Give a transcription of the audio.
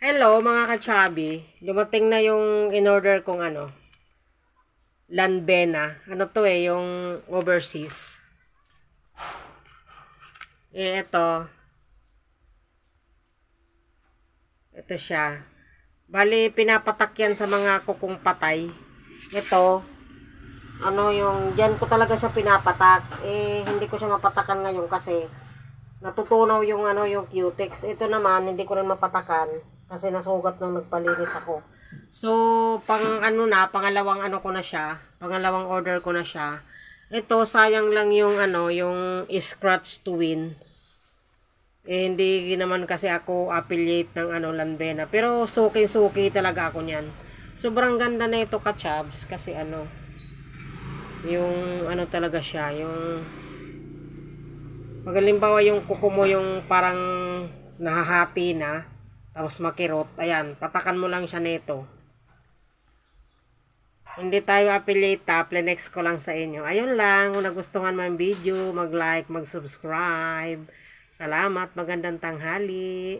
Hello mga kachabi. Dumating na yung in-order kong ano. Lanbena. Ano to eh, yung overseas. Eh, ito. Ito siya. Bali, pinapatak yan sa mga kukong patay. Ito. Ano yung, dyan ko talaga siya pinapatak. Eh, hindi ko siya mapatakan ngayon kasi natutunaw yung ano yung cutex. Ito naman hindi ko rin mapatakan kasi nasugat nung nagpalinis ako. So, pang ano na, pangalawang ano ko na siya, pangalawang order ko na siya. Ito sayang lang yung ano, yung scratch to win. Eh, hindi naman kasi ako affiliate ng ano Lanbena, pero suki-suki talaga ako niyan. Sobrang ganda na ito ka Chabs kasi ano yung ano talaga siya, yung pag halimbawa yung kuko mo yung parang nahahati na, tapos makirot, ayan, patakan mo lang siya nito. Hindi tayo affiliate ha, plenex ko lang sa inyo. Ayun lang, kung nagustuhan mo yung video, mag-like, mag-subscribe. Salamat, magandang tanghali.